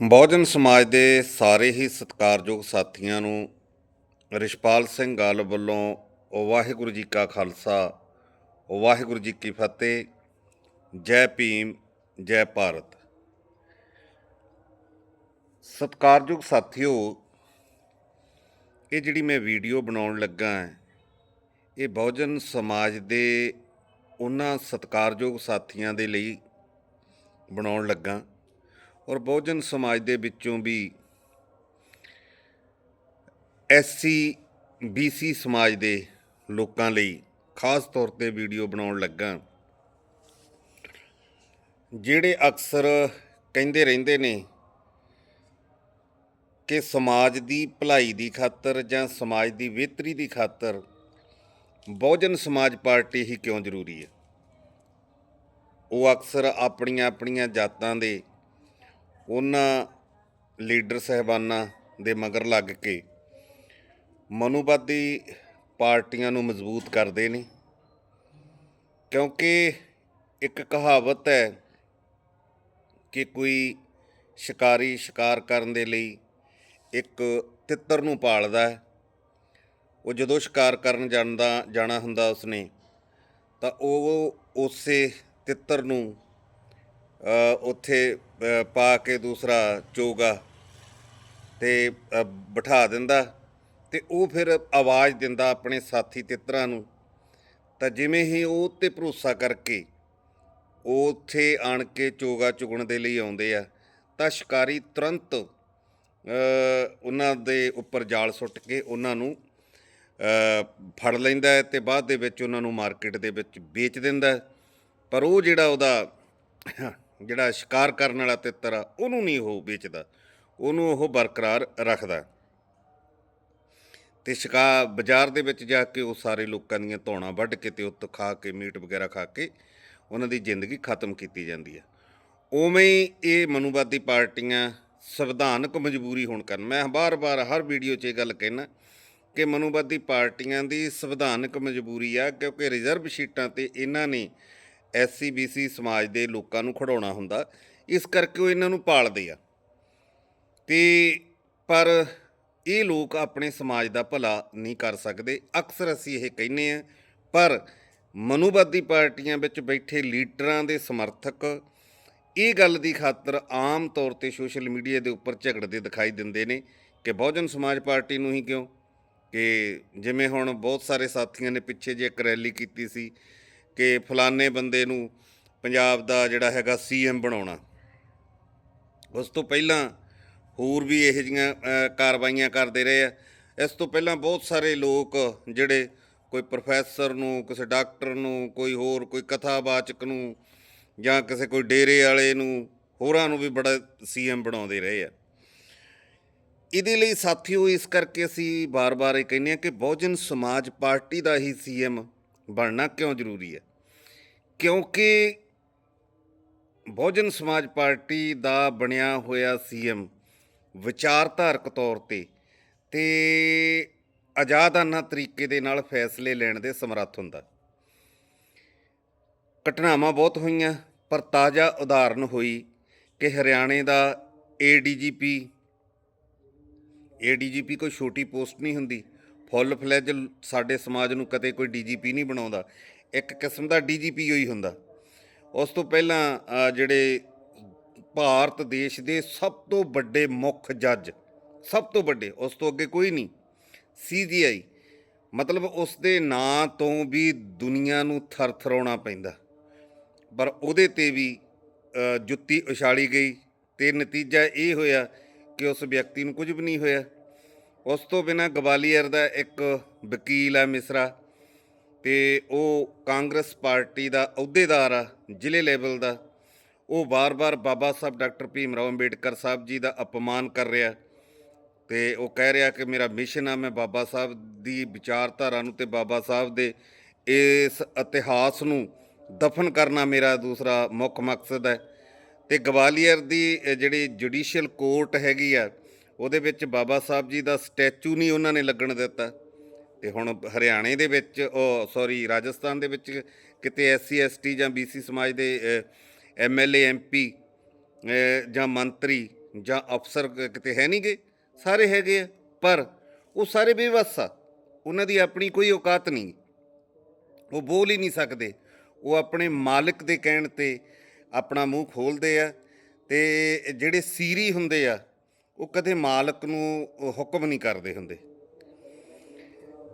ਬਹੁਜਨ ਸਮਾਜ ਦੇ ਸਾਰੇ ਹੀ ਸਤਿਕਾਰਯੋਗ ਸਾਥੀਆਂ ਨੂੰ ਰਿਸ਼ਪਾਲ ਸਿੰਘ ਗਾਲ ਵੱਲੋਂ ਵਾਹਿਗੁਰੂ ਜੀ ਕਾ ਖਾਲਸਾ, ਵਾਹਿਗੁਰੂ ਜੀ ਕੀ ਫਤਿਹ, ਜੈ ਭੀਮ, ਜੈ ਭਾਰਤ। ਸਤਿਕਾਰਯੋਗ ਸਾਥੀਓ, ਇਹ ਜਿਹੜੀ ਮੈਂ ਵੀਡੀਓ ਬਣਾਉਣ ਲੱਗਾ ਹਾਂ, ਇਹ ਬਹੁਜਨ ਸਮਾਜ ਦੇ ਉਹਨਾਂ ਸਤਿਕਾਰਯੋਗ ਸਾਥੀਆਂ ਦੇ ਲਈ ਬਣਾਉਣ ਲੱਗਾ। ਔਰ ਬਹੁਜਨ ਸਮਾਜ ਦੇ ਵਿੱਚੋਂ ਵੀ ਐਸਸੀ, ਬੀਸੀ ਸਮਾਜ ਦੇ ਲੋਕਾਂ ਲਈ ਖਾਸ ਤੌਰ ਤੇ ਵੀਡੀਓ ਬਣਾਉਣ ਲੱਗਾ। ਜਿਹੜੇ ਅਕਸਰ ਕਹਿੰਦੇ ਰਹਿੰਦੇ ਨੇ ਕਿ ਸਮਾਜ ਦੀ ਭਲਾਈ ਦੀ ਖਾਤਰ ਜਾਂ ਸਮਾਜ ਦੀ ਬਿਹਤਰੀ ਦੀ ਖਾਤਰ ਬਹੁਜਨ ਸਮਾਜ ਪਾਰਟੀ ਹੀ ਕਿਉਂ ਜ਼ਰੂਰੀ ਹੈ? ਉਹ ਅਕਸਰ ਆਪਣੀਆਂ ਆਪਣੀਆਂ ਜਾਤਾਂ ਦੇ ਉਹਨਾਂ ਲੀਡਰ ਸਹਿਬਾਨਾਂ ਦੇ ਮਗਰ ਲੱਗ ਕੇ ਮਨੂਵਾਦੀ ਪਾਰਟੀਆਂ ਨੂੰ ਮਜ਼ਬੂਤ ਕਰਦੇ ਨੇ। ਕਿਉਂਕਿ ਇੱਕ ਕਹਾਵਤ ਹੈ ਕਿ ਕੋਈ ਸ਼ਿਕਾਰੀ ਸ਼ਿਕਾਰ ਕਰਨ ਦੇ ਲਈ ਇੱਕ ਤਿੱਤਰ ਨੂੰ ਪਾਲਦਾ ਹੈ। ਉਹ ਜਦੋਂ ਸ਼ਿਕਾਰ ਕਰਨ ਜਾਂਦਾ, ਜਾਣਾ ਹੁੰਦਾ ਉਸਨੇ, ਤਾਂ ਉਹ ਉਸੇ ਤਿੱਤਰ ਨੂੰ ਉੱਥੇ ਪਾ ਕੇ ਦੂਸਰਾ ਚੋਗਾ ਤੇ ਬਿਠਾ ਦਿੰਦਾ ਤੇ ਉਹ ਫਿਰ ਆਵਾਜ਼ ਦਿੰਦਾ ਆਪਣੇ ਸਾਥੀ ਤਿੱਤਰਾਂ ਨੂੰ। ਤਾਂ ਜਿਵੇਂ ਹੀ ਉਹ ਤੇ ਭਰੋਸਾ ਕਰਕੇ ਉਹ ਉੱਥੇ ਆਣ ਕੇ ਚੋਗਾ ਚੁਗਣ ਦੇ ਲਈ ਆਉਂਦੇ ਆ, ਤਾਂ ਸ਼ਿਕਾਰੀ ਤੁਰੰਤ ਉਹਨਾਂ ਦੇ ਉੱਪਰ ਜਾਲ ਸੁੱਟ ਕੇ ਉਹਨਾਂ ਨੂੰ ਫੜ ਲੈਂਦਾ ਹੈ ਤੇ ਬਾਅਦ ਦੇ ਵਿੱਚ ਉਹਨਾਂ ਨੂੰ ਮਾਰਕੀਟ ਦੇ ਵਿੱਚ ਵੇਚ ਦਿੰਦਾ ਪਰ ਉਹ ਜਿਹੜਾ ਉਹਦਾ ਜਿਹੜਾ ਸ਼ਿਕਾਰ ਕਰਨ ਵਾਲਾ ਤਿੱਤਰ ਆ, ਉਹਨੂੰ ਨਹੀਂ ਉਹ ਵੇਚਦਾ। ਉਹਨੂੰ ਉਹ ਬਰਕਰਾਰ ਰੱਖਦਾ। ਤੇ ਸ਼ਿਕਾ ਬਾਜ਼ਾਰ ਦੇ ਵਿੱਚ ਜਾ ਕੇ ਉਹ ਸਾਰੇ ਲੋਕਾਂ ਦੀਆਂ ਧੌਣਾ ਵੱਢ ਕੇ ਤੇ ਉੱਤ ਖਾ ਕੇ, ਮੀਟ ਵਗੈਰਾ ਖਾ ਕੇ ਉਹਨਾਂ ਦੀ ਜ਼ਿੰਦਗੀ ਖਤਮ ਕੀਤੀ ਜਾਂਦੀ ਹੈ ਉਵੇਂ ਹੀ ਇਹ ਮਨੂਵਾਦੀ ਪਾਰਟੀਆਂ ਸੰਵਿਧਾਨਕ ਮਜਬੂਰੀ ਹੋਣ ਕਾਰਨ, ਮੈਂ ਬਾਰ-ਬਾਰ ਹਰ ਵੀਡੀਓ 'ਚ ਇਹ ਗੱਲ ਕਹਿਣਾ ਕਿ ਮਨੂਵਾਦੀ ਪਾਰਟੀਆਂ ਦੀ ਸੰਵਿਧਾਨਕ ਮਜਬੂਰੀ ਆ ਕਿਉਂਕਿ ਰਿਜ਼ਰਵ ਸ਼ੀਟਾਂ ਤੇ ਇਹਨਾਂ ਨੇ ਐਸਸੀ ਬੀਸੀ ਸਮਾਜ ਦੇ ਲੋਕਾਂ ਨੂੰ ਖੜਾਉਣਾ ਹੁੰਦਾ, ਇਸ ਕਰਕੇ ਉਹ ਇਹਨਾਂ ਨੂੰ ਪਾਲਦੇ ਆ। ਤੇ ਪਰ ਇਹ ਲੋਕ ਆਪਣੇ ਸਮਾਜ ਦਾ ਭਲਾ ਨਹੀਂ ਕਰ ਸਕਦੇ, ਅਕਸਰ ਅਸੀਂ ਇਹ ਕਹਿੰਨੇ ਆ। ਪਰ ਮਨੂਵਾਦੀ ਪਾਰਟੀਆਂ ਵਿੱਚ ਬੈਠੇ ਲੀਡਰਾਂ ਦੇ ਸਮਰਥਕ ਇਹ ਗੱਲ ਦੀ ਖਾਤਰ ਆਮ ਤੌਰ ਤੇ ਸੋਸ਼ਲ ਮੀਡੀਆ ਦੇ ਉੱਪਰ ਝਗੜਦੇ ਦਿਖਾਈ ਦਿੰਦੇ ਨੇ ਕਿ ਬਹੁਜਨ ਸਮਾਜ ਪਾਰਟੀ ਨੂੰ ਹੀ ਕਿਉਂ? ਕਿ ਜਿਵੇਂ ਹੁਣ ਬਹੁਤ ਸਾਰੇ ਸਾਥੀਆਂ ਨੇ ਪਿੱਛੇ ਜੇ ਇੱਕ ਰੈਲੀ ਕੀਤੀ ਸੀ ਕਿ ਫਲਾਣੇ ਬੰਦੇ ਨੂੰ ਪੰਜਾਬ ਦਾ ਜਿਹੜਾ ਹੈਗਾ ਸੀਐਮ ਬਣਾਉਣਾ। ਉਸ ਤੋਂ ਪਹਿਲਾਂ ਹੋਰ ਵੀ ਇਹੋ ਜਿਹੀਆਂ ਕਾਰਵਾਈਆਂ ਕਰਦੇ ਰਹੇ ਆ। ਇਸ ਤੋਂ ਪਹਿਲਾਂ ਬਹੁਤ ਸਾਰੇ ਲੋਕ ਜਿਹੜੇ ਕੋਈ ਪ੍ਰੋਫੈਸਰ ਨੂੰ, ਕਿਸੇ ਡਾਕਟਰ ਨੂੰ, ਕੋਈ ਹੋਰ, ਕੋਈ ਕਥਾਵਾਚਕ ਨੂੰ ਜਾਂ ਕਿਸੇ ਕੋਈ ਡੇਰੇ ਵਾਲੇ ਨੂੰ, ਹੋਰਾਂ ਨੂੰ ਵੀ ਬੜਾ ਸੀਐਮ ਬਣਾਉਂਦੇ ਰਹੇ ਆ। ਇਹਦੇ ਲਈ ਸਾਥੀਓ, ਇਸ ਕਰਕੇ ਅਸੀਂ ਬਾਰ-ਬਾਰ ਇਹ ਕਹਿੰਦੇ ਆ ਕਿ ਬਹੁਜਨ ਸਮਾਜ ਪਾਰਟੀ ਦਾ ਹੀ ਸੀਐਮ ਬਣਨਾ ਕਿਉਂ ਜ਼ਰੂਰੀ ਹੈ? ਕਿਉਂਕਿ ਬਹੁਜਨ ਸਮਾਜ ਪਾਰਟੀ ਦਾ ਬਣਿਆ ਹੋਇਆ ਸੀਐਮ ਵਿਚਾਰਧਾਰਕ ਤੌਰ ਤੇ ਤੇ ਆਜ਼ਾਦਾਨਾ ਤਰੀਕੇ ਦੇ ਨਾਲ ਫੈਸਲੇ ਲੈਣ ਦੇ ਸਮਰੱਥ ਹੁੰਦਾ। ਘਟਨਾਵਾਂ ਬਹੁਤ ਹੋਈਆਂ, ਪਰ ਤਾਜ਼ਾ ਉਦਾਹਰਨ ਹੋਈ ਕਿ ਹਰਿਆਣੇ ਦਾ ਏਡੀਜੀਪੀ ਏਡੀਜੀਪੀ ਕੋਈ ਛੋਟੀ ਪੋਸਟ ਨਹੀਂ ਹੁੰਦੀ। ਫੁੱਲ ਫਲੈਜ ਸਾਡੇ ਸਮਾਜ ਨੂੰ ਕਦੇ ਕੋਈ ਡੀਜੀਪੀ ਨਹੀਂ ਬਣਾਉਂਦਾ। ਇੱਕ ਕਿਸਮ ਦਾ ਡੀਜੀਪੀ ਹੀ ਹੁੰਦਾ। ਉਸ ਤੋਂ ਪਹਿਲਾਂ ਜਿਹੜੇ ਭਾਰਤ ਦੇਸ਼ ਦੇ ਸਭ ਤੋਂ ਵੱਡੇ ਮੁੱਖ ਜੱਜ, ਸਭ ਤੋਂ ਵੱਡੇ, ਉਸ ਤੋਂ ਅੱਗੇ ਕੋਈ ਨਹੀਂ ਸੀਜੀਆਈ ਮਤਲਬ ਉਸ ਦੇ ਨਾਂ ਤੋਂ ਵੀ ਦੁਨੀਆ ਨੂੰ ਥਰਥਰਾਉਣਾ ਪੈਂਦਾ। ਪਰ ਉਹਦੇ ਤੇ ਵੀ ਜੁੱਤੀ ਉਛਾਲੀ ਗਈ ਤੇ ਨਤੀਜਾ ਇਹ ਹੋਇਆ ਕਿ ਉਸ ਵਿਅਕਤੀ ਨੂੰ ਕੁਝ ਵੀ ਨਹੀਂ ਹੋਇਆ। ਉਸ ਤੋਂ ਬਿਨਾ ਗਵਾਲੀਅਰ ਦਾ ਇੱਕ ਵਕੀਲ ਆ ਮਿਸਰਾ ਤੇ ਉਹ ਕਾਂਗਰਸ ਪਾਰਟੀ ਦਾ ਅਹੁਦੇਦਾਰ ਆ, ਜ਼ਿਲ੍ਹੇ ਲੈਵਲ ਦਾ। ਉਹ ਵਾਰ ਵਾਰ ਬਾਬਾ ਸਾਹਿਬ ਡਾਕਟਰ ਭੀਮ ਰਾਓ ਅੰਬੇਡਕਰ ਸਾਹਿਬ ਜੀ ਦਾ ਅਪਮਾਨ ਕਰ ਰਿਹਾ ਤੇ ਉਹ ਕਹਿ ਰਿਹਾ ਕਿ ਮੇਰਾ ਮਿਸ਼ਨ ਆ, ਮੈਂ ਬਾਬਾ ਸਾਹਿਬ ਦੀ ਵਿਚਾਰਧਾਰਾ ਨੂੰ ਤੇ ਬਾਬਾ ਸਾਹਿਬ ਦੇ ਇਸ ਇਤਿਹਾਸ ਨੂੰ ਦਫਨ ਕਰਨਾ ਮੇਰਾ ਦੂਸਰਾ ਮੁੱਖ ਮਕਸਦ ਹੈ। ਤੇ ਗਵਾਲੀਅਰ ਦੀ ਜਿਹੜੀ ਜੁਡੀਸ਼ੀਅਲ ਕੋਰਟ ਹੈਗੀ ਆ ਉਹਦੇ ਵਿੱਚ ਬਾਬਾ ਸਾਹਿਬ ਜੀ ਦਾ ਸਟੈਚੂ ਨਹੀਂ ਉਹਨਾਂ ਨੇ ਲੱਗਣ ਦਿੱਤਾ। ਤੇ ਹੁਣ ਹਰਿਆਣੇ ਦੇ ਵਿੱਚ ਉਹ ਸੌਰੀ ਰਾਜਸਥਾਨ ਦੇ ਵਿੱਚ ਕਿਤੇ ਐਸਸੀ ਐਸਟੀ ਜਾਂ ਬੀਸੀ ਸਮਾਜ ਦੇ ਐਮਐਲਏ ਐਮਪੀ ਜਾਂ ਮੰਤਰੀ ਜਾਂ ਅਫਸਰ ਕਿਤੇ ਹੈ ਨਹੀਂ ਨਹੀਂਗੇ ਸਾਰੇ ਹੈਗੇ ਆ। ਪਰ ਉਹ ਸਾਰੇ ਬੇਵਸ ਆ ਉਹਨਾਂ ਦੀ ਆਪਣੀ ਕੋਈ ਔਕਾਤ ਨਹੀਂ। ਉਹ ਬੋਲ ਹੀ ਨਹੀਂ ਸਕਦੇ। ਉਹ ਆਪਣੇ ਮਾਲਕ ਦੇ ਕਹਿਣ ਤੇ ਆਪਣਾ ਮੂੰਹ ਖੋਲਦੇ ਆ ਤੇ ਜਿਹੜੇ ਸੀਰੀ ਹੁੰਦੇ ਆ ਉਹ ਕਦੇ ਮਾਲਕ ਨੂੰ ਹੁਕਮ ਨਹੀਂ ਕਰਦੇ ਹੁੰਦੇ।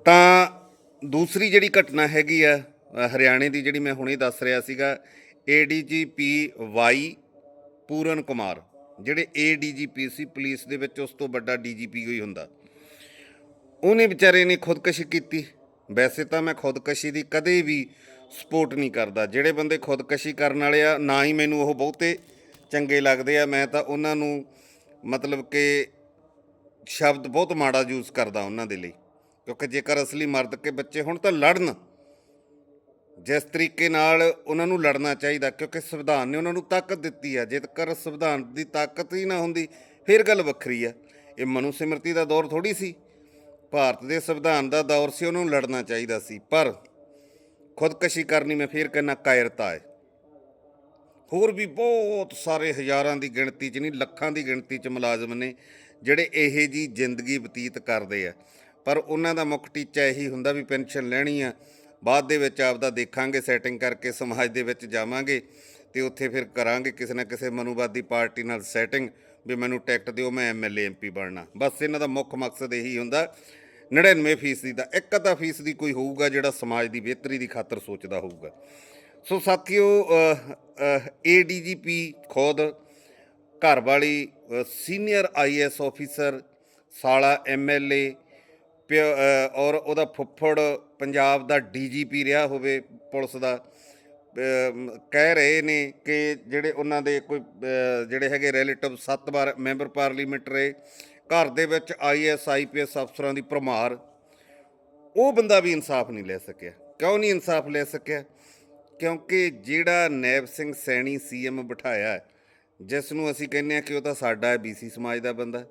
ਤਾਂ ਦੂਸਰੀ ਜਿਹੜੀ ਘਟਨਾ ਹੈਗੀ ਆ ਹਰਿਆਣੇ ਦੀ ਜਿਹੜੀ ਮੈਂ ਹੁਣੇ ਦੱਸ ਰਿਹਾ ਸੀਗਾ ਏਡੀਜੀਪੀ ਵਾਈ ਪੂਰਨ ਕੁਮਾਰ, ਜਿਹੜੇ ਏਡੀਜੀਪੀ ਸੀ, ਪੁਲਿਸ ਦੇ ਵਿੱਚ ਉਸ ਤੋਂ ਵੱਡਾ ਡੀਜੀਪੀ ਕੋਈ ਹੁੰਦਾ। ਉਹਨੇ ਵਿਚਾਰੇ ਨੇ ਖੁਦਕਸ਼ੀ ਕੀਤੀ। ਵੈਸੇ ਤਾਂ ਮੈਂ ਖੁਦਕਸ਼ੀ ਦੀ ਕਦੇ ਵੀ ਸਪੋਰਟ ਨਹੀਂ ਕਰਦਾ। ਜਿਹੜੇ ਬੰਦੇ ਖੁਦਕਸ਼ੀ ਕਰਨ ਵਾਲੇ ਆ, ਨਾ ਹੀ ਮੈਨੂੰ ਉਹ ਬਹੁਤੇ ਚੰਗੇ ਲੱਗਦੇ ਆ। ਮੈਂ ਤਾਂ ਉਹਨਾਂ ਨੂੰ ਮਤਲਬ ਕਿ ਸ਼ਬਦ ਬਹੁਤ ਮਾੜਾ ਯੂਜ਼ ਕਰਦਾ ਉਹਨਾਂ ਦੇ ਲਈ। ਕਿਉਂਕਿ ਜੇਕਰ ਅਸਲੀ ਮਰਦ ਕੇ ਬੱਚੇ ਹੁਣ ਤਾਂ ਲੜਨ, ਜਿਸ ਤਰੀਕੇ ਨਾਲ ਉਹਨਾਂ ਨੂੰ ਲੜਨਾ ਚਾਹੀਦਾ, ਕਿਉਂਕਿ ਸੰਵਿਧਾਨ ਨੇ ਉਹਨਾਂ ਨੂੰ ਤਾਕਤ ਦਿੱਤੀ ਆ। ਜੇਕਰ ਸੰਵਿਧਾਨ ਦੀ ਤਾਕਤ ਹੀ ਨਾ ਹੁੰਦੀ, ਫਿਰ ਗੱਲ ਵੱਖਰੀ ਆ। ਇਹ ਮਨੂ ਸਿਮਰਤੀ ਦਾ ਦੌਰ ਥੋੜੀ ਸੀ। ਭਾਰਤ ਦੇ ਸੰਵਿਧਾਨ ਦਾ ਦੌਰ ਸੀ, ਉਹਨੂੰ ਲੜਨਾ ਚਾਹੀਦਾ ਸੀ। ਪਰ ਖੁਦਕਸ਼ੀ ਕਰਨੀ ਮੈਂ ਫੇਰ ਕਹਿੰਨਾ ਕਾਇਰਤਾ ਹੈ। ਹੋਰ ਵੀ ਬਹੁਤ ਸਾਰੇ ਹਜ਼ਾਰਾਂ ਦੀ ਗਿਣਤੀ 'ਚ ਨਹੀਂ, ਲੱਖਾਂ ਦੀ ਗਿਣਤੀ 'ਚ ਮੁਲਾਜ਼ਮ ਨੇ ਜਿਹੜੇ ਇਹੋ ਜੀ ਜ਼ਿੰਦਗੀ ਬਤੀਤ ਕਰਦੇ ਆ। ਪਰ ਉਹਨਾਂ ਦਾ ਮੁੱਖ ਟੀਚਾ ਇਹੀ ਹੁੰਦਾ ਵੀ ਪੈਨਸ਼ਨ ਲੈਣੀ ਆ, ਬਾਅਦ ਦੇ ਵਿੱਚ ਆਪਦਾ ਦੇਖਾਂਗੇ, ਸੈਟਿੰਗ ਕਰਕੇ ਸਮਾਜ ਦੇ ਵਿੱਚ ਜਾਵਾਂਗੇ ਤੇ ਉੱਥੇ ਫਿਰ ਕਰਾਂਗੇ ਕਿਸੇ ਨਾ ਕਿਸੇ ਮਨੂਵਾਦੀ ਪਾਰਟੀ ਨਾਲ ਸੈਟਿੰਗ ਵੀ ਮੈਨੂੰ ਟਿਕਟ ਦਿਓ, ਮੈਂ ਐਮਐਲਏ ਐਮਪੀ ਬਣਨਾ। ਬਸ ਇਹਨਾਂ ਦਾ ਮੁੱਖ ਮਕਸਦ ਇਹੀ ਹੁੰਦਾ 99 ਫੀਸਦੀ ਦਾ, ਇੱਕ ਅੱਧਾ ਫੀਸਦੀ ਕੋਈ ਹੋਊਗਾ ਜਿਹੜਾ ਸਮਾਜ ਦੀ ਬਿਹਤਰੀ ਦੀ ਖਾਤਰ ਸੋਚਦਾ ਹੋਊਗਾ। ਸੋ ਸਾਥੀਓ ਏਡੀਜੀਪੀ ਖੁਦ ਘਰ ਵਾਲੀ ਸੀਨੀਅਰ ਆਈਐਸ ਆਫੀਸਰ ਸਾਲਾ ਐਮਐਲਏ ਔਰ ਉਹਦਾ ਫੁੱਫੜ ਪੰਜਾਬ ਦਾ ਡੀਜੀਪੀ ਰਿਹਾ ਹੋਵੇ ਪੁਲਿਸ ਦਾ ਕਹਿ ਰਹੇ ਨੇ ਕਿ ਜਿਹੜੇ ਉਹਨਾਂ ਦੇ ਕੋਈ ਜਿਹੜੇ ਹੈਗੇ ਰਿਲੇਟਿਵ ਸੱਤ ਵਾਰ ਮੈਂਬਰ ਪਾਰਲੀਮੈਂਟ ਰਹੇ, ਘਰ ਦੇ ਵਿੱਚ ਆਈਐਸ ਆਈਪੀਐਸ ਅਫਸਰਾਂ ਦੀ ਭਰਮਾਰ, ਉਹ ਬੰਦਾ ਵੀ ਇਨਸਾਫ ਨਹੀਂ ਲੈ ਸਕਿਆ। ਕਿਉਂ ਨਹੀਂ ਇਨਸਾਫ ਲੈ ਸਕਿਆ? ਕਿਉਂਕਿ ਜਿਹੜਾ ਨੈਬ ਸਿੰਘ ਸੈਣੀ ਸੀਐਮ ਬਿਠਾਇਆ ਜਿਸ ਨੂੰ ਅਸੀਂ ਕਹਿੰਦੇ ਆ ਕਿ ਉਹ ਤਾਂ ਸਾਡਾ ਹੈ ਬੀਸੀ ਸਮਾਜ ਦਾ ਬੰਦਾ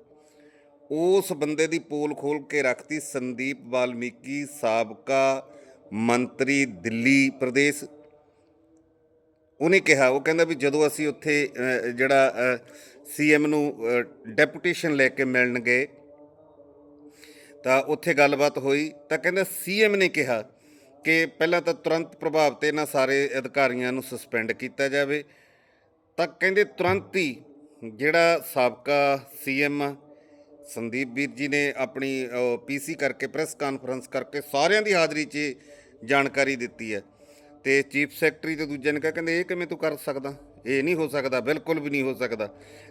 ਉਸ ਬੰਦੇ ਦੀ ਪੋਲ ਖੋਲ ਕੇ ਰੱਖਤੀ ਸੰਦੀਪ ਵਾਲਮੀਕੀ ਸਾਬਕਾ ਮੰਤਰੀ ਦਿੱਲੀ ਪ੍ਰਦੇਸ਼। ਉਹਨੇ ਕਿਹਾ ਉਹ ਕਹਿੰਦਾ ਵੀ ਜਦੋਂ ਅਸੀਂ ਉੱਥੇ ਅ, ਜਿਹੜਾ ਸੀਐਮ ਨੂੰ ਡੈਪੂਟੇਸ਼ਨ ਲੈ ਕੇ ਮਿਲਣ ਗਏ ਤਾਂ ਉੱਥੇ ਗੱਲਬਾਤ ਹੋਈ ਤਾਂ ਕਹਿੰਦਾ ਸੀਐਮ ਨੇ ਕਿਹਾ ਕਿ ਪਹਿਲਾਂ ਤਾਂ ਤੁਰੰਤ ਪ੍ਰਭਾਵ ਤੇ ਇਹਨਾਂ ਸਾਰੇ ਅਧਿਕਾਰੀਆਂ ਨੂੰ ਸਸਪੈਂਡ ਕੀਤਾ ਜਾਵੇ। ਤਾਂ ਕਹਿੰਦੇ ਤੁਰੰਤ ਹੀ ਜਿਹੜਾ ਸਾਬਕਾ ਸੀਐਮ ਸੰਦੀਪ ਵੀਰ ਜੀ ਨੇ ਆਪਣੀ ਪੀਸੀ ਕਰਕੇ ਪ੍ਰੈਸ ਕਾਨਫਰੰਸ ਕਰਕੇ ਸਾਰਿਆਂ ਦੀ ਹਾਜ਼ਰੀ 'ਚ ਜਾਣਕਾਰੀ ਦਿੱਤੀ ਹੈ। ਤੇ ਚੀਫ ਸੈਕਟਰੀ ਤੇ ਦੂਜੇ ਨੇ ਕਿਹਾ, ਕਹਿੰਦੇ ਇਹ ਕਿਵੇਂ ਤੂੰ ਕਰ ਸਕਦਾ? ਇਹ ਨਹੀਂ ਹੋ ਸਕਦਾ, ਬਿਲਕੁਲ ਵੀ ਨਹੀਂ ਹੋ ਸਕਦਾ।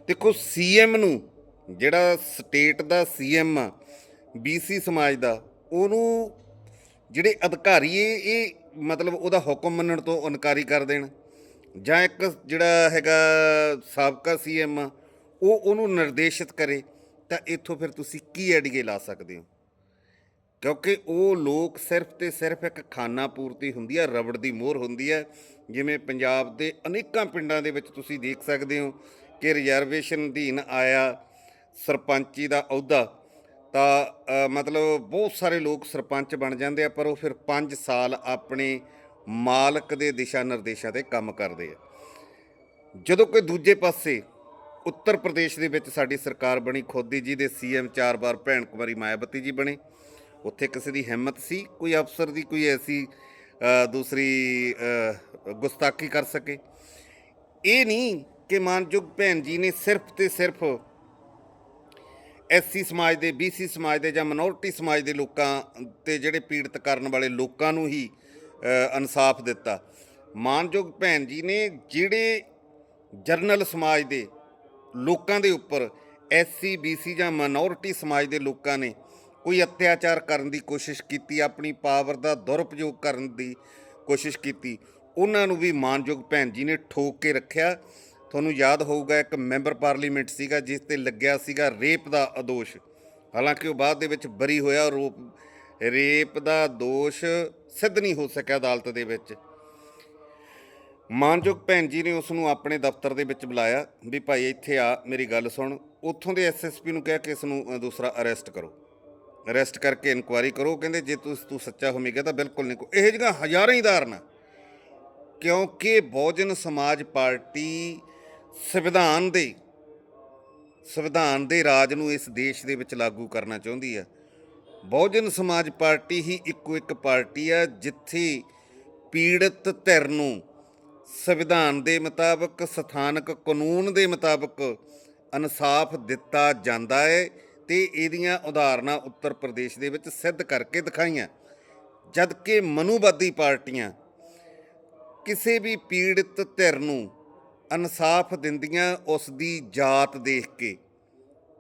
ਦੇਖੋ ਸੀਐਮ ਨੂੰ ਜਿਹੜਾ ਸਟੇਟ ਦਾ ਸੀਐਮ ਆ ਬੀਸੀ ਸਮਾਜ ਦਾ, ਉਹਨੂੰ ਜਿਹੜੇ ਅਧਿਕਾਰੀ ਇਹ ਇਹ ਮਤਲਬ ਉਹਦਾ ਹੁਕਮ ਮੰਨਣ ਤੋਂ ਇਨਕਾਰੀ ਕਰ ਦੇਣ। ਜਾਂ ਇੱਕ ਜਿਹੜਾ ਹੈਗਾ ਸਾਬਕਾ ਸੀਐਮ ਉਹ ਉਹਨੂੰ ਨਿਰਦੇਸ਼ਿਤ ਕਰੇ, ਤਾਂ ਇੱਥੋਂ ਫਿਰ ਤੁਸੀਂ ਕੀ ਐਡੀਏ ਲਾ ਸਕਦੇ ਹੋ? ਕਿਉਂਕਿ ਉਹ ਲੋਕ ਸਿਰਫ ਤੇ ਸਿਰਫ ਇੱਕ ਖਾਨਾ ਪੂਰਤੀ ਹੁੰਦੀ ਹੈ ਰਬੜ ਦੀ ਮੋਹਰ ਹੁੰਦੀ ਹੈ ਜਿਵੇਂ ਪੰਜਾਬ ਦੇ ਅਨੇਕਾਂ ਪਿੰਡਾਂ ਦੇ ਵਿੱਚ ਤੁਸੀਂ ਦੇਖ ਸਕਦੇ ਹੋ ਕਿ ਰਿਜ਼ਰਵੇਸ਼ਨ ਅਧੀਨ ਆਇਆ ਸਰਪੰਚੀ ਦਾ ਅਹੁਦਾ। ਤਾਂ ਮਤਲਬ ਬਹੁਤ ਸਾਰੇ ਲੋਕ ਸਰਪੰਚ ਬਣ ਜਾਂਦੇ ਆ, ਪਰ ਉਹ ਫਿਰ 5 ਸਾਲ ਆਪਣੇ ਮਾਲਕ ਦੇ ਦਿਸ਼ਾ ਨਿਰਦੇਸ਼ਾਂ ਤੇ ਕੰਮ ਕਰਦੇ ਆ। ਜਦੋਂ ਕੋਈ ਦੂਜੇ ਪਾਸੇ ਉੱਤਰ ਪ੍ਰਦੇਸ਼ ਦੇ ਵਿੱਚ ਸਾਡੀ ਸਰਕਾਰ ਬਣੀ, ਖੋਦੀ ਜੀ ਦੇ ਸੀਐਮ ਚਾਰ ਵਾਰ ਭੈਣ ਕੁਮਾਰੀ ਮਾਇਆਵਤੀ ਜੀ ਬਣੇ। ਉੱਥੇ ਕਿਸੇ ਦੀ ਹਿੰਮਤ ਸੀ, ਕੋਈ ਅਫਸਰ ਦੀ ਕੋਈ ਐਸੀ ਦੂਸਰੀ ਗੁਸਤਾਖੀ ਕਰ ਸਕੇ। ਇਹ ਨਹੀਂ ਕਿ ਮਾਨਯੋਗ ਭੈਣ ਜੀ ਨੇ ਸਿਰਫ ਤੇ ਸਿਰਫ ਐਸਸੀ ਸਮਾਜ ਦੇ, ਬੀਸੀ ਸਮਾਜ ਦੇ ਜਾਂ ਮਿਨੋਰਟੀ ਸਮਾਜ ਦੇ ਲੋਕਾਂ ਤੇ ਜਿਹੜੇ ਪੀੜਤ ਕਰਨ ਵਾਲੇ ਲੋਕਾਂ ਨੂੰ ਹੀ ਇਨਸਾਫ ਦਿੱਤਾ। ਮਾਨਯੋਗ ਭੈਣ ਜੀ ਨੇ ਜਿਹੜੇ ਜਰਨਲ ਸਮਾਜ ਦੇ ਲੋਕਾਂ ਦੇ ਉੱਪਰ ਐਸਸੀ, ਬੀਸੀ ਜਾਂ ਮਿਨੋਰਟੀ ਸਮਾਜ ਦੇ ਲੋਕਾਂ ਨੇ ਕੋਈ ਅਤਿਆਚਾਰ ਕਰਨ ਦੀ ਕੋਸ਼ਿਸ਼ ਕੀਤੀ, ਆਪਣੀ ਪਾਵਰ ਦਾ ਦੁਰਉਪਯੋਗ ਕਰਨ ਦੀ ਕੋਸ਼ਿਸ਼ ਕੀਤੀ, ਉਹਨਾਂ ਨੂੰ ਵੀ ਮਾਨਯੋਗ ਭੈਣ ਜੀ ਨੇ ਠੋਕ ਕੇ ਰੱਖਿਆ। ਤੁਹਾਨੂੰ ਯਾਦ ਹੋਊਗਾ, ਇੱਕ ਮੈਂਬਰ ਪਾਰਲੀਮੈਂਟ ਸੀਗਾ, ਜਿਸ ਤੇ ਲੱਗਿਆ ਸੀਗਾ ਰੇਪ ਦਾ ਅਦੋਸ਼ ਹਾਲਾਂਕਿ ਉਹ ਬਾਅਦ ਦੇ ਵਿੱਚ ਬਰੀ ਹੋਇਆ ਰੋਪ ਰੇਪ ਦਾ ਦੋਸ਼ ਸਿੱਧ ਨਹੀਂ ਹੋ ਸਕਿਆ ਅਦਾਲਤ ਦੇ ਵਿੱਚ। ਮਾਨਯੋਗ ਭੈਣ ਜੀ ਨੇ ਉਸ ਨੂੰ ਆਪਣੇ ਦਫ਼ਤਰ ਦੇ ਵਿੱਚ ਬੁਲਾਇਆ ਵੀ ਭਾਈ ਇੱਥੇ ਆ, ਮੇਰੀ ਗੱਲ ਸੁਣ। ਉੱਥੋਂ ਦੇ ਐਸਐਸਪੀ ਨੂੰ ਕਿਹਾ ਕਿ ਇਸ ਨੂੰ ਦੂਸਰਾ ਅਰੈਸਟ ਕਰੋ। ਅਰੈਸਟ ਕਰਕੇ ਇਨਕੁਆਇਰੀ ਕਰੋ। ਕਹਿੰਦੇ, ਜੇ ਤੂੰ ਤੂੰ ਸੱਚਾ ਹੋਵੇਂਗਾ ਤਾਂ ਬਿਲਕੁਲ ਨਹੀਂ ਕੋ, ਇਹ ਜਿਹੀਆਂ ਹਜ਼ਾਰਾਂ ਹੀ ਉਦਾਹਰਨਾਂ ਕਿਉਂਕਿ ਬਹੁਜਨ ਸਮਾਜ ਪਾਰਟੀ ਸੰਵਿਧਾਨ ਦੇ ਸੰਵਿਧਾਨ ਦੇ ਰਾਜ ਨੂੰ ਇਸ ਦੇਸ਼ ਦੇ ਵਿੱਚ ਲਾਗੂ ਕਰਨਾ ਚਾਹੁੰਦੀ ਆ। ਬਹੁਜਨ ਸਮਾਜ ਪਾਰਟੀ ਹੀ ਇੱਕੋ ਇੱਕ ਪਾਰਟੀ ਆ, ਜਿੱਥੇ ਪੀੜਤ ਧਿਰ ਨੂੰ ਸੰਵਿਧਾਨ ਦੇ ਮੁਤਾਬਕ, ਸਥਾਨਕ ਕਾਨੂੰਨ ਦੇ ਮੁਤਾਬਕ ਇਨਸਾਫ ਦਿੱਤਾ ਜਾਂਦਾ ਹੈ ਤੇ ਇਹਦੀਆਂ ਉਦਾਹਰਨਾਂ ਉੱਤਰ ਪ੍ਰਦੇਸ਼ ਦੇ ਵਿੱਚ ਸਿੱਧ ਕਰਕੇ ਦਿਖਾਈਆਂ। ਜਦਕਿ ਮਨੂਵਾਦੀ ਪਾਰਟੀਆਂ ਕਿਸੇ ਵੀ ਪੀੜਤ ਧਿਰ ਨੂੰ ਇਨਸਾਫ ਦਿੰਦੀਆਂ ਉਸ ਦੀ ਜਾਤ ਦੇਖ ਕੇ।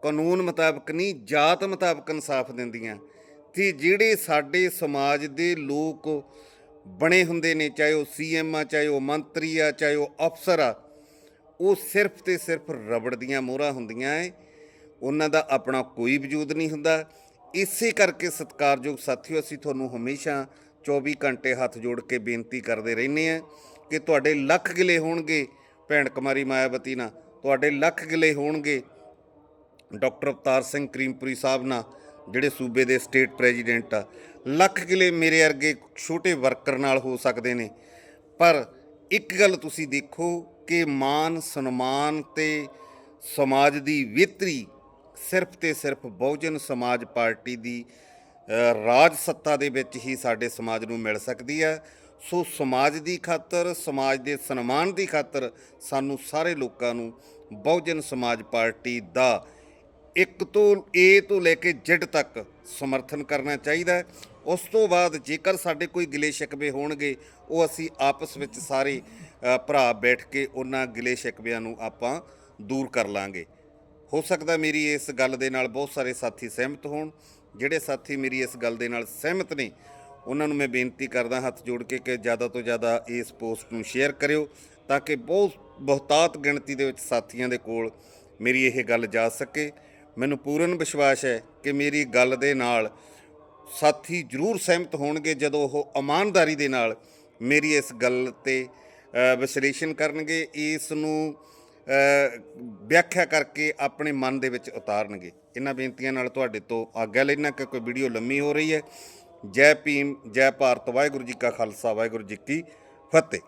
ਕਾਨੂੰਨ ਮੁਤਾਬਕ ਨਹੀਂ, ਜਾਤ ਮੁਤਾਬਕ ਇਨਸਾਫ ਦਿੰਦੀਆਂ। ਤੇ ਜਿਹੜੇ ਸਾਡੇ ਸਮਾਜ ਦੇ ਲੋਕ ਬਣੇ ਹੁੰਦੇ ਨੇ, ਚਾਹੇ ਉਹ ਸੀਐਮ ਆ, ਚਾਹੇ ਉਹ ਮੰਤਰੀ ਆ, ਚਾਹੇ ਉਹ ਅਫਸਰ ਆ, ਉਹ ਸਿਰਫ ਤੇ ਸਿਰਫ ਰਬੜ ਦੀਆਂ ਮੋਹਰਾਂ ਹੁੰਦੀਆਂ ਏ ਉਹਨਾਂ ਦਾ ਆਪਣਾ ਕੋਈ ਵਜੂਦ ਨਹੀਂ ਹੁੰਦਾ। ਇਸੇ ਕਰਕੇ ਸਤਿਕਾਰਯੋਗ ਸਾਥੀਓ, ਅਸੀਂ ਤੁਹਾਨੂੰ ਹਮੇਸ਼ਾ 24 ਘੰਟੇ ਹੱਥ ਜੋੜ ਕੇ ਬੇਨਤੀ ਕਰਦੇ ਰਹਿੰਦੇ ਆ ਕਿ ਤੁਹਾਡੇ ਲੱਖ ਗਿਲੇ ਹੋਣਗੇ। ਭੈਣ ਕੁਮਾਰੀ ਮਾਇਆਵਤੀ ਨਾਲ। ਤੁਹਾਡੇ ਲੱਖ ਗਿਲੇ ਹੋਣਗੇ। ਡਾਕਟਰ ਅਵਤਾਰ ਸਿੰਘ ਕਰੀਮਪੁਰੀ ਸਾਹਿਬ ਨਾਲ, ਜਿਹੜੇ ਸੂਬੇ ਦੇ ਸਟੇਟ ਪ੍ਰੈਜ਼ੀਡੈਂਟ ਆ। ਲੱਖ ਕਿਲੇ ਮੇਰੇ ਵਰਗੇ ਛੋਟੇ ਵਰਕਰ ਨਾਲ ਹੋ ਸਕਦੇ ਨੇ। ਪਰ ਇੱਕ ਗੱਲ ਤੁਸੀਂ ਦੇਖੋ ਕਿ ਮਾਨ, ਸਨਮਾਨ ਤੇ ਸਮਾਜ ਦੀ ਵਿਤਰੀ ਸਿਰਫ ਤੇ ਸਿਰਫ ਬਹੁਜਨ ਸਮਾਜ ਪਾਰਟੀ ਦੀ ਰਾਜ ਸੱਤਾ ਦੇ ਵਿੱਚ ਹੀ ਸਾਡੇ ਸਮਾਜ ਨੂੰ ਮਿਲ ਸਕਦੀ ਹੈ ਸੋ ਸਮਾਜ ਦੀ ਖਾਤਰ, ਸਮਾਜ ਦੇ ਸਨਮਾਨ ਦੀ ਖਾਤਰ ਸਾਨੂੰ ਸਾਰੇ ਲੋਕਾਂ ਨੂੰ ਬਹੁਜਨ ਸਮਾਜ ਪਾਰਟੀ ਦਾ ਇੱਕ ਤੋਂ ਏ ਤੋਂ ਲੈ ਕੇ ਜੈਡ ਤੱਕ ਸਮਰਥਨ ਕਰਨਾ ਚਾਹੀਦਾ ਹੈ। ਉਸ ਤੋਂ ਬਾਅਦ ਜੇਕਰ ਸਾਡੇ ਕੋਈ ਗਿਲੇ ਸ਼ਿਕਵੇ ਹੋਣਗੇ, ਉਹ ਅਸੀਂ ਆਪਸ ਵਿੱਚ ਸਾਰੇ ਭਰਾ ਬੈਠ ਕੇ ਉਹਨਾਂ ਗਿਲੇ ਸ਼ਿਕਵਿਆਂ ਨੂੰ ਆਪਾਂ ਦੂਰ ਕਰ ਲਾਂਗੇ ਹੋ ਸਕਦਾ ਮੇਰੀ ਇਸ ਗੱਲ ਦੇ ਨਾਲ ਬਹੁਤ ਸਾਰੇ ਸਾਥੀ ਸਹਿਮਤ ਹੋਣ ਜਿਹੜੇ ਸਾਥੀ ਮੇਰੀ ਇਸ ਗੱਲ ਦੇ ਨਾਲ ਸਹਿਮਤ ਨੇ ਉਹਨਾਂ ਨੂੰ ਮੈਂ ਬੇਨਤੀ ਕਰਦਾ ਹੱਥ ਜੋੜ ਕੇ ਕਿ ਜ਼ਿਆਦਾ ਤੋਂ ਜ਼ਿਆਦਾ ਇਸ ਪੋਸਟ ਨੂੰ ਸ਼ੇਅਰ ਕਰਿਓ ਤਾਂ ਕਿ ਬਹੁਤ ਬਹੁਤਾਤ ਗਿਣਤੀ ਦੇ ਵਿੱਚ ਸਾਥੀਆਂ ਦੇ ਕੋਲ ਮੇਰੀ ਇਹ ਗੱਲ ਜਾ ਸਕੇ। ਮੈਨੂੰ ਪੂਰਨ ਵਿਸ਼ਵਾਸ ਹੈ ਕਿ ਮੇਰੀ ਗੱਲ ਦੇ ਨਾਲ ਸਾਥੀ ਜ਼ਰੂਰ ਸਹਿਮਤ ਹੋਣਗੇ ਜਦੋਂ ਉਹ ਇਮਾਨਦਾਰੀ ਦੇ ਨਾਲ ਮੇਰੀ ਇਸ ਗੱਲ ਤੇ ਵਿਸ਼ਲੇਸ਼ਣ ਕਰਨਗੇ। ਇਸ ਨੂੰ ਵਿਆਖਿਆ ਕਰਕੇ ਆਪਣੇ ਮਨ ਦੇ ਵਿੱਚ ਉਤਾਰਨਗੇ। ਇਹਨਾਂ ਬੇਨਤੀਆਂ ਨਾਲ ਤੁਹਾਡੇ ਤੋਂ ਆਗਿਆ ਲੈਣਾ ਕਿ ਕੋਈ ਵੀਡੀਓ ਲੰਮੀ ਹੋ ਰਹੀ ਹੈ। ਜੈ ਭੀਮ ਜੈ ਭਾਰਤ ਵਾਹਿਗੁਰੂ ਜੀ ਕਾ ਖਾਲਸਾ ਵਾਹਿਗੁਰੂ ਜੀ ਕੀ ਫਤਿਹ।